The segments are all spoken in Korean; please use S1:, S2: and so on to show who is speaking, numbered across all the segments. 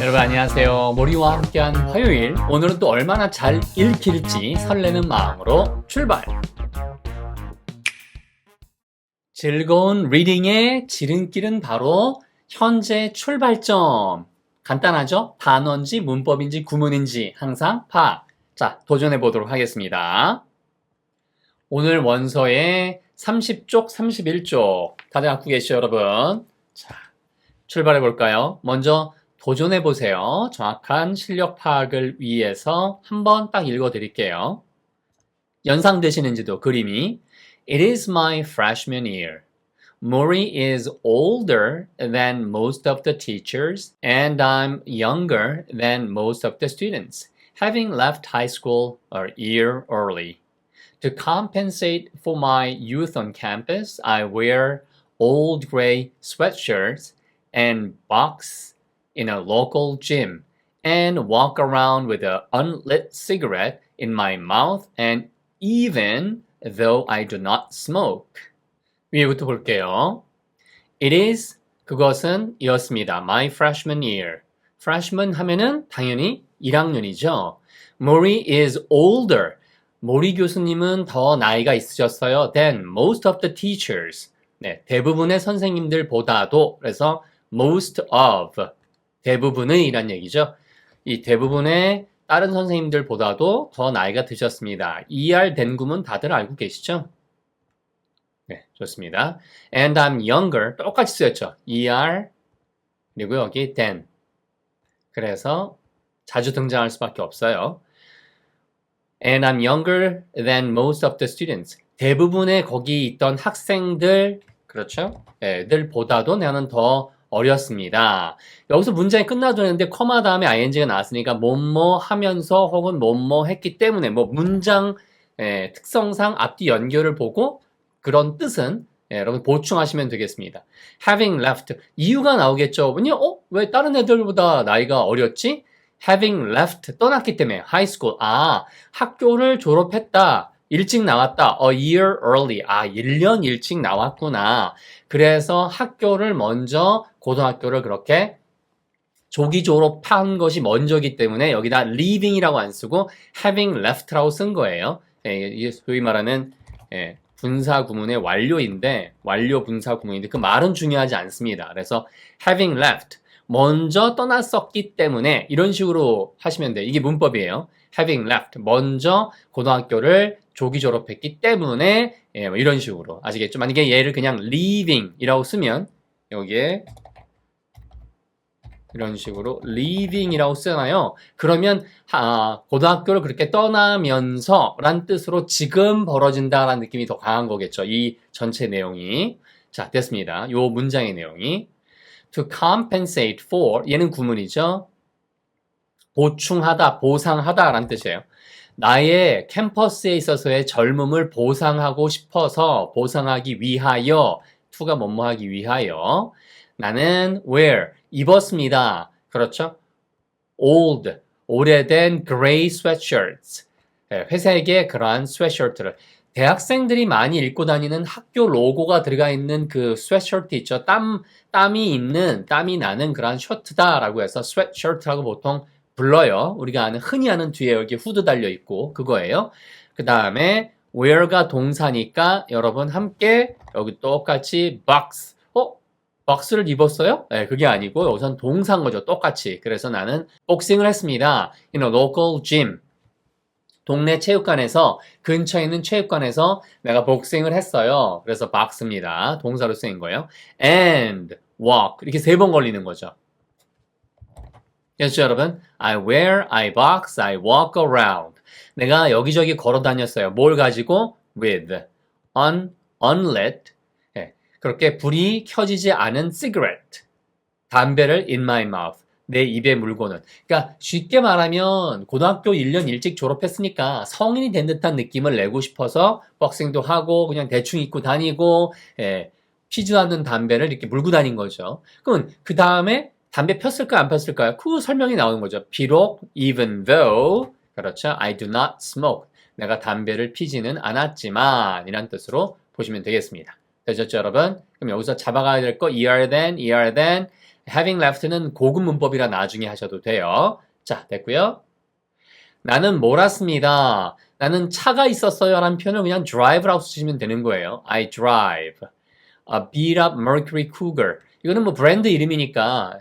S1: 여러분 안녕하세요. 모리와 함께한 화요일. 오늘은 또 얼마나 잘 읽힐지 설레는 마음으로 출발. 즐거운 리딩의 지름길은 바로 현재 출발점. 간단하죠? 단어인지 문법인지 구문인지 항상 파. 자, 도전해 보도록 하겠습니다. 오늘 원서의 30쪽, 31쪽 다들 갖고 계시죠, 여러분? 자, 출발해 볼까요? 먼저 도전해 보세요. 정확한 실력 파악을 위해서 한번 딱 읽어 드릴게요. 연상되시는지도 그림이 It is my freshman year. Mori is older than most of the teachers and I'm younger than most of the students, having left high school a year early. To compensate for my youth on campus, I wear old gray sweatshirts and box in a local gym and walk around with an unlit cigarette in my mouth and even though I do not smoke. 위에부터 볼게요. It is 그것은 이었습니다. My freshman year. freshman 하면은 당연히 1학년이죠. Mori is older. 모리 교수님은 더 나이가 있으셨어요. than most of the teachers. 네, 대부분의 선생님들보다도 그래서 most of 대부분의 이란 얘기죠. 이 대부분의 다른 선생님들보다도 더 나이가 드셨습니다. ER 된 구문 다들 알고 계시죠? 네, 좋습니다. And I'm younger 똑같이 쓰였죠. ER 그리고 여기 than 그래서 자주 등장할 수밖에 없어요. And I'm younger than most of the students. 대부분의 거기 있던 학생들 그렇죠? 애들보다도 나는 더 어렸습니다. 여기서 문장이 끝나도 되는데 커마 다음에 ing가 나왔으니까 뭐뭐 하면서 혹은 뭐뭐 했기 때문에 뭐 문장 예, 특성상 앞뒤 연결을 보고 그런 뜻은 예, 여러분 보충하시면 되겠습니다. Having left 이유가 나오겠죠. 왜냐? 어? 왜 다른 애들보다 나이가 어렸지? Having left 떠났기 때문에 high school 아 학교를 졸업했다. 일찍 나왔다. A year early. 아, 1년 일찍 나왔구나. 그래서 학교를 먼저, 고등학교를 그렇게 조기 졸업한 것이 먼저기 때문에 여기다 leaving이라고 안 쓰고 having left라고 쓴 거예요. 예, 이게 소위 말하는 예, 분사 구문의 완료인데, 완료 분사 구문인데 그 말은 중요하지 않습니다. 그래서 having left. 먼저 떠났었기 때문에 이런 식으로 하시면 돼요. 이게 문법이에요. having left. 먼저 고등학교를 조기 졸업했기 때문에 예, 뭐 이런 식으로 아시겠죠? 만약에 얘를 그냥 leaving이라고 쓰면 여기에 이런 식으로 leaving이라고 쓰잖아요. 그러면 아, 고등학교를 그렇게 떠나면서 란 뜻으로 지금 벌어진다라는 느낌이 더 강한 거겠죠. 이 전체 내용이. 자, 됐습니다. 요 문장의 내용이 to compensate for 얘는 구문이죠. 보충하다, 보상하다라는 뜻이에요. 나의 캠퍼스에 있어서의 젊음을 보상하고 싶어서 보상하기 위하여 to가 뭐뭐 하기 위하여 나는 wear 입었습니다. 그렇죠? old 오래된 gray sweatshirts 네, 회색의 그러한 스웨셔츠를 대학생들이 많이 입고 다니는 학교 로고가 들어가 있는 그 스웨셔츠 있죠. 땀 땀이 있는 땀이 나는 그러한 셔츠다라고 해서 스웨셔츠라고 보통 불러요. 우리가 아는 흔히 아는 뒤에 여기 후드 달려 있고 그거예요. 그 다음에 wear가 동사니까 여러분 함께 여기 똑같이 box. 어? 박스를 입었어요? 네, 그게 아니고 우선 동사인 거죠. 똑같이. 그래서 나는 복싱을 했습니다. In a local gym. 동네 체육관에서 근처에 있는 체육관에서 내가 복싱을 했어요. 그래서 박스입니다. 동사로 쓰인 거예요. And walk 이렇게 세 번 걸리는 거죠. 그렇죠, 여러분? I wear, I box, I walk around. 내가 여기저기 걸어 다녔어요. 뭘 가지고? with, un, unlit. 예, 그렇게 불이 켜지지 않은 cigarette. 담배를 in my mouth. 내 입에 물고는. 그러니까 쉽게 말하면 고등학교 1년 일찍 졸업했으니까 성인이 된 듯한 느낌을 내고 싶어서 복싱도 하고 그냥 대충 입고 다니고 예, 피지 않는 담배를 이렇게 물고 다닌 거죠. 그러면 그 다음에 담배 폈을까 안 폈을까요? 그 설명이 나오는 거죠. 비록 even though 그렇죠. I do not smoke. 내가 담배를 피지는 않았지만 이란 뜻으로 보시면 되겠습니다. 되셨죠, 여러분? 그럼 여기서 잡아가야 될 거 er then, er then having left는 고급 문법이라 나중에 하셔도 돼요. 자, 됐고요. 나는 몰았습니다. 나는 차가 있었어요. 라는 표현을 그냥 drive라고 쓰시면 되는 거예요. I drive. A beat up Mercury Cougar. 이거는 뭐 브랜드 이름이니까,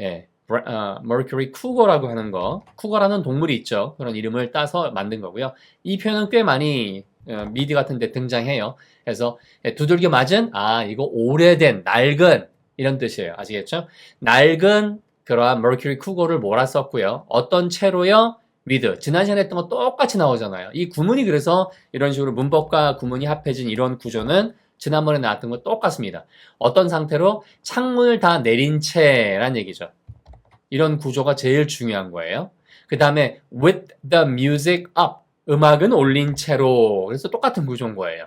S1: 예, 어, Mercury Cougar라고 하는 거. 쿠거라는 동물이 있죠. 그런 이름을 따서 만든 거고요. 이 표현은 꽤 많이 어, 미디 같은 데 등장해요. 그래서 예, 두들겨 맞은, 아, 이거 오래된, 낡은, 이런 뜻이에요. 아시겠죠? 낡은 그러한 Mercury Cougar를 몰았었고요. 어떤 채로요? with. 지난 시간에 했던 거 똑같이 나오잖아요. 이 구문이 그래서 이런 식으로 문법과 구문이 합해진 이런 구조는 지난번에 나왔던 거 똑같습니다. 어떤 상태로 창문을 다 내린 채란 얘기죠. 이런 구조가 제일 중요한 거예요. 그 다음에 with the music up. 음악은 올린 채로. 그래서 똑같은 구조인 거예요.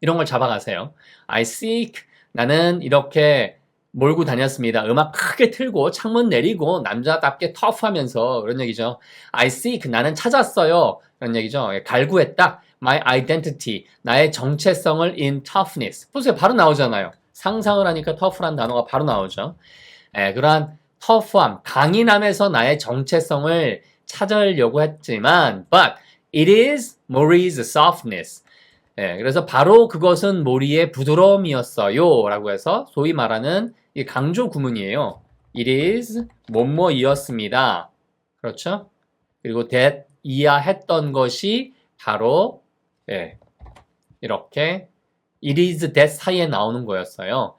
S1: 이런 걸 잡아가세요. I seek. 나는 이렇게 몰고 다녔습니다. 음악 크게 틀고 창문 내리고 남자답게 터프하면서 그런 얘기죠. I seek. 나는 찾았어요. 그런 얘기죠. 예, 갈구했다. My identity. 나의 정체성을 in toughness. 보세요. 바로 나오잖아요. 상상을 하니까 tough란 단어가 바로 나오죠. 예, 그러한 터프함, 강인함에서 나의 정체성을 찾으려고 했지만, but it is Maurie's softness. 예, 그래서 바로 그것은 모리의 부드러움이었어요. 라고 해서 소위 말하는 이 강조 구문이에요. It is 뭐뭐이었습니다. 그렇죠? 그리고 that 이야 했던 것이 바로 예, 이렇게 it is that 사이에 나오는 거였어요.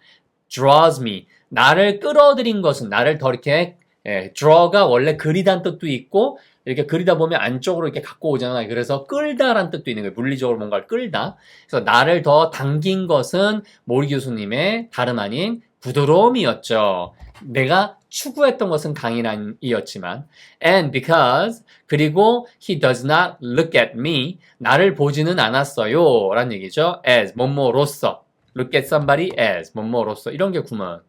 S1: draws me. 나를 끌어들인 것은 나를 더 이렇게 예, draw가 원래 그리다는 뜻도 있고 이렇게 그리다 보면 안쪽으로 이렇게 갖고 오잖아요. 그래서 끌다라는 뜻도 있는 거예요. 물리적으로 뭔가를 끌다. 그래서 나를 더 당긴 것은 모리 교수님의 다름 아닌 부드러움이었죠. 내가 추구했던 것은 강인함이었지만 and because 그리고 he does not look at me 나를 보지는 않았어요 라는 얘기죠. as 뭐뭐로서 look at somebody as 뭐뭐로서 이런 게 구문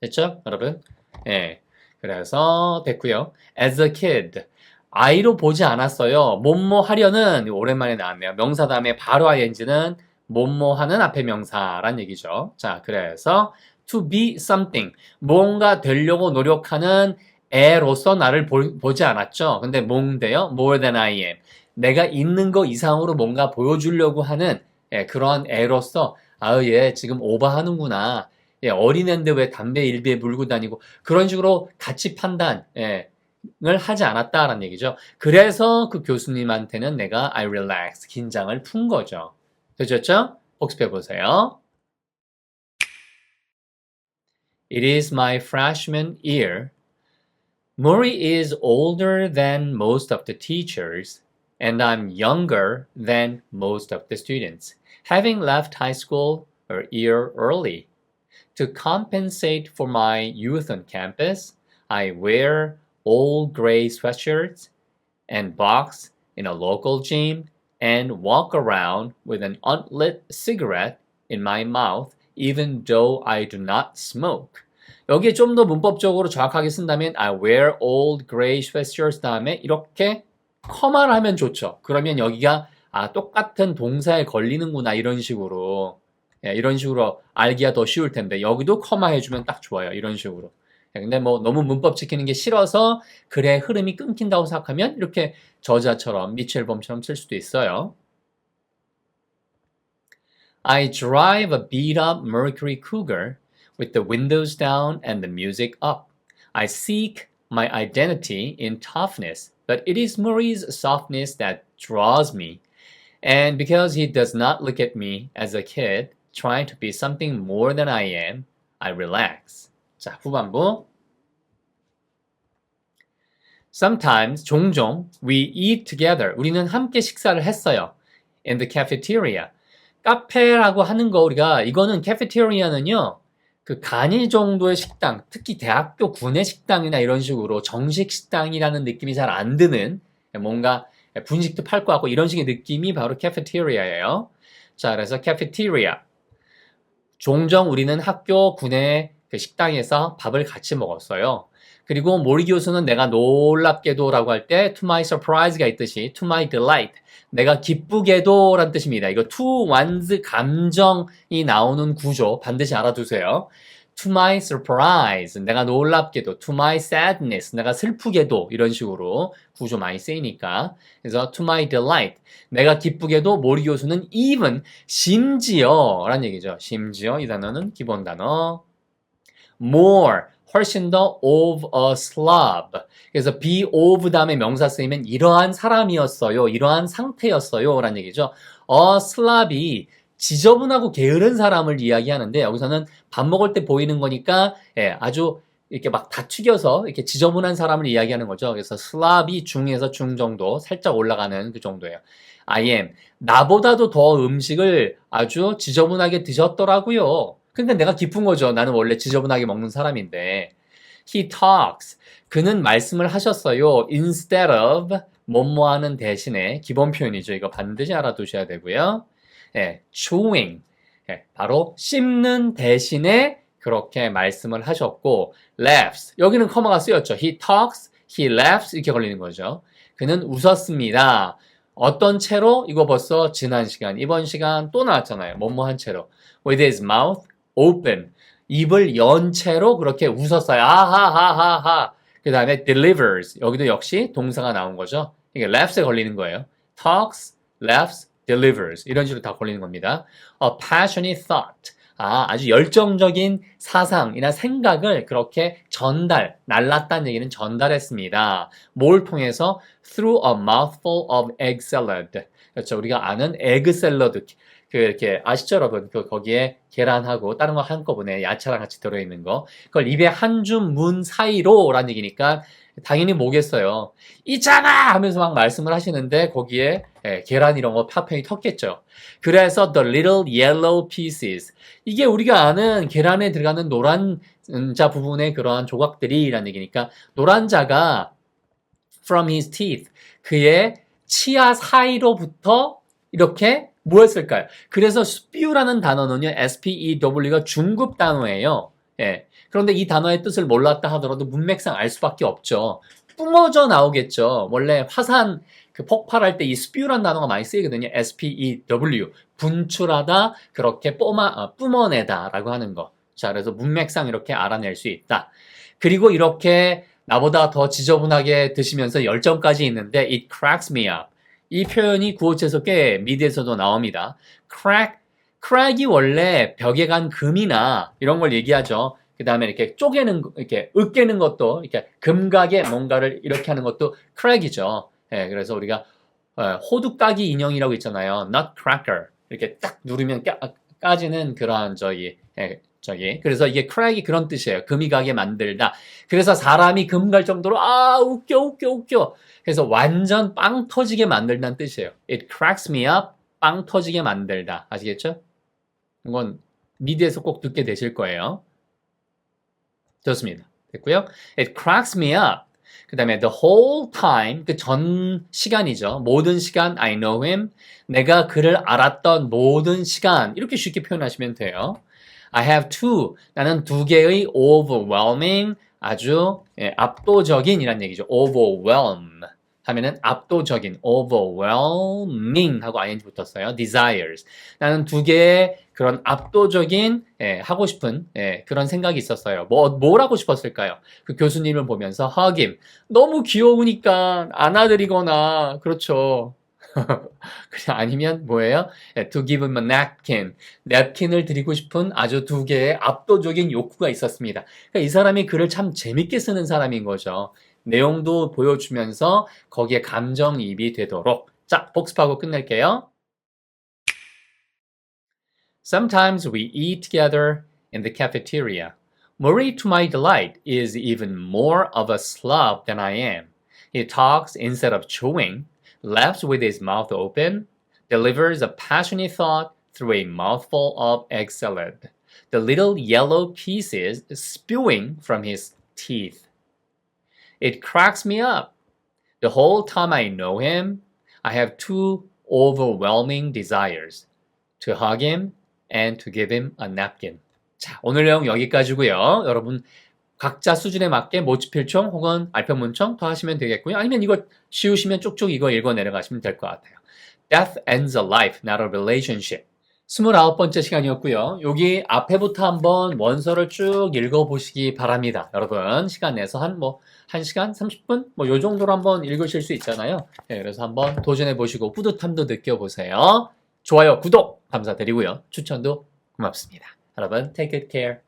S1: 됐죠 여러분? 예. 그래서 됐고요. as a kid 아이로 보지 않았어요. 뭐뭐 하려는 오랜만에 나왔네요. 명사 다음에 바로 ing는 뭐뭐 하는 앞에 명사란 얘기죠. 자, 그래서 to be something 뭔가 되려고 노력하는 애로서 나를 보, 지 않았죠. 근데 뭔데요? more than I am. 내가 있는 거 이상으로 뭔가 보여주려고 하는 예, 그런 애로서 아유 얘 지금 오버하는구나. 예, 어린애인데 왜 담배 일비에 물고 다니고 그런 식으로 가치 판단 예, 을 하지 않았다라는 얘기죠. 그래서 그 교수님한테는 내가 I relax 긴장을 푼 거죠. 되셨죠? 복습해 보세요. It is my freshman year. Murray is older than most of the teachers, and I'm younger than most of the students, having left high school a year early. To compensate for my youth on campus, I wear old gray sweatshirts and box in a local gym and walk around with an unlit cigarette in my mouth even though I do not smoke. 여기에 좀 더 문법적으로 정확하게 쓴다면 I wear old gray sweatshirts 다음에 이렇게 커마를 하면 좋죠. 그러면 여기가 아 똑같은 동사에 걸리는구나 이런 식으로 예, 이런 식으로 알기가 더 쉬울 텐데 여기도 커마 해주면 딱 좋아요. 이런 식으로. 예, 근데 뭐 너무 문법 지키는 게 싫어서 글의 흐름이 끊긴다고 생각하면 이렇게 저자처럼 미첼범처럼 쓸 수도 있어요. I drive a beat up Mercury Cougar with the windows down and the music up. I seek my identity in toughness, but it is Murray's softness that draws me. And because he does not look at me as a kid, trying to be something more than I am, I relax. 자, 후반부. Sometimes, 종종, we eat together. 우리는 함께 식사를 했어요. In the cafeteria. 카페라고 하는 거 우리가 이거는 cafeteria는요. 그 간이 정도의 식당, 특히 대학교 구내 식당이나 이런 식으로 정식 식당이라는 느낌이 잘 안 드는 뭔가 분식도 팔것 같고 이런 식의 느낌이 바로 cafeteria예요. 자, 그래서 cafeteria. 종종 우리는 학교 구내 그 식당에서 밥을 같이 먹었어요. 그리고 모리 교수는 내가 놀랍게도라고 할 때 to my surprise가 있듯이 to my delight 내가 기쁘게도라는 뜻입니다. 이거 to one's 감정이 나오는 구조 반드시 알아두세요. to my surprise 내가 놀랍게도 to my sadness 내가 슬프게도 이런 식으로 구조 많이 쓰이니까 그래서 to my delight 내가 기쁘게도 모리 교수는 even 심지어 라는 얘기죠. 심지어 이 단어는 기본 단어 more 훨씬 더 of a slob. 그래서 be of 다음에 명사 쓰이면 이러한 사람이었어요. 이러한 상태였어요. 라는 얘기죠. a slob이 지저분하고 게으른 사람을 이야기하는데 여기서는 밥 먹을 때 보이는 거니까 예, 아주 이렇게 막 다 튀겨서 이렇게 지저분한 사람을 이야기하는 거죠. 그래서 슬랍이 중에서 중 정도 살짝 올라가는 그 정도예요. I am 나보다도 더 음식을 아주 지저분하게 드셨더라고요. 근데 내가 기쁜 거죠. 나는 원래 지저분하게 먹는 사람인데. He talks. 그는 말씀을 하셨어요. Instead of 뭐뭐 하는 대신에 기본 표현이죠. 이거 반드시 알아두셔야 되고요. 예, chewing. 예, 바로 씹는 대신에 그렇게 말씀을 하셨고 laughs. 여기는 커마가 쓰였죠. He talks, he laughs 이렇게 걸리는 거죠. 그는 웃었습니다. 어떤 채로? 이거 벌써 지난 시간, 이번 시간 또 나왔잖아요. 뭐뭐 한 채로. With his mouth open. 입을 연 채로 그렇게 웃었어요. 아하하하하. 그 다음에 delivers. 여기도 역시 동사가 나온 거죠. 이게 laughs에 걸리는 거예요. talks, laughs, delivers. 이런 식으로 다 걸리는 겁니다. A passionate thought. 아, 아주 열정적인 사상이나 생각을 그렇게 전달, 날랐다는 얘기는 전달했습니다. 뭘 통해서? through a mouthful of egg salad. 그렇죠. 우리가 아는 에그 샐러드. 그 이렇게 아시죠 여러분? 그 거기에 계란하고 다른 거 한꺼번에 야채랑 같이 들어있는 거. 그걸 입에 한 줌 문 사이로 라는 얘기니까 당연히 뭐겠어요. 있잖아! 하면서 막 말씀을 하시는데 거기에 예, 계란 이런 거 파편이 텄겠죠. 그래서 the little yellow pieces. 이게 우리가 아는 계란에 들어가는 노란 자 부분의 그러한 조각들이라는 얘기니까 노란 자가 from his teeth. 그의 치아 사이로부터 이렇게 뭐였을까요? 그래서 spew라는 단어는요, S-P-E-W가 중급 단어예요. 예. 그런데 이 단어의 뜻을 몰랐다 하더라도 문맥상 알 수밖에 없죠. 뿜어져 나오겠죠. 원래 화산 그 폭발할 때 이 spew라는 단어가 많이 쓰이거든요. S-P-E-W. 분출하다, 그렇게 뿜어, 어, 뿜어내다 라고 하는 거. 자, 그래서 문맥상 이렇게 알아낼 수 있다. 그리고 이렇게 나보다 더 지저분하게 드시면서 열정까지 있는데 it cracks me up. 이 표현이 구어체에서 꽤 미드에서도 나옵니다. crack, crack이 원래 벽에 간 금이나 이런 걸 얘기하죠. 그 다음에 이렇게 쪼개는, 이렇게 으깨는 것도, 이렇게 금각에 뭔가를 이렇게 하는 것도 crack이죠. 예, 그래서 우리가 어, 호두 까기 인형이라고 있잖아요. nutcracker. 이렇게 딱 누르면 까, 까지는 그러한 저기, 예, 저기. 그래서 이게 crack이 그런 뜻이에요. 금이 가게 만들다. 그래서 사람이 금 갈 정도로, 아, 웃겨, 웃겨, 웃겨. 그래서 완전 빵 터지게 만들다는 뜻이에요. It cracks me up. 빵 터지게 만들다. 아시겠죠? 이건 미드에서 꼭 듣게 되실 거예요. 좋습니다. 됐고요. It cracks me up. 그 다음에 the whole time, 그 전 시간이죠. 모든 시간, I know him. 내가 그를 알았던 모든 시간. 이렇게 쉽게 표현하시면 돼요. I have two. 나는 두 개의 overwhelming, 아주 예, 압도적인 이란 얘기죠. overwhelm. 하면은 압도적인 overwhelming 하고 ing 붙었어요. desires. 나는 두 개의 그런 압도적인 예, 하고 싶은 예, 그런 생각이 있었어요. 뭐, 뭘 하고 싶었을까요? 그 교수님을 보면서 hug him. 너무 귀여우니까 안아드리거나 그렇죠. 그냥 아니면 뭐예요? 예, to give him a napkin. 냅킨을 드리고 싶은 아주 두 개의 압도적인 욕구가 있었습니다. 그러니까 이 사람이 글을 참 재밌게 쓰는 사람인 거죠. 내용도 보여주면서 거기에 감정이입이 되도록. 자, 복습하고 끝낼게요. Sometimes we eat together in the cafeteria. Marie, to my delight, is even more of a slob than I am. He talks instead of chewing, laughs with his mouth open, delivers a passionate thought through a mouthful of egg salad, the little yellow pieces spewing from his teeth. It cracks me up. The whole time I know him, I have two overwhelming desires to hug him and to give him a napkin. 자, 오늘 내용 여기까지고요. 여러분 각자 수준에 맞게 모치필총 혹은 알편문총 더 하시면 되겠고요. 아니면 이거 쉬우시면 쭉쭉 이거 읽어 내려가시면 될 것 같아요. Death ends a life, not a relationship. 29번째 시간이었고요. 여기 앞에부터 한번 원서를 쭉 읽어보시기 바랍니다. 여러분, 시간 내서 한 뭐, 1시간? 30분? 뭐, 요 정도로 한번 읽으실 수 있잖아요. 네, 그래서 한번 도전해보시고 뿌듯함도 느껴보세요. 좋아요, 구독 감사드리고요. 추천도 고맙습니다. 여러분, take good care.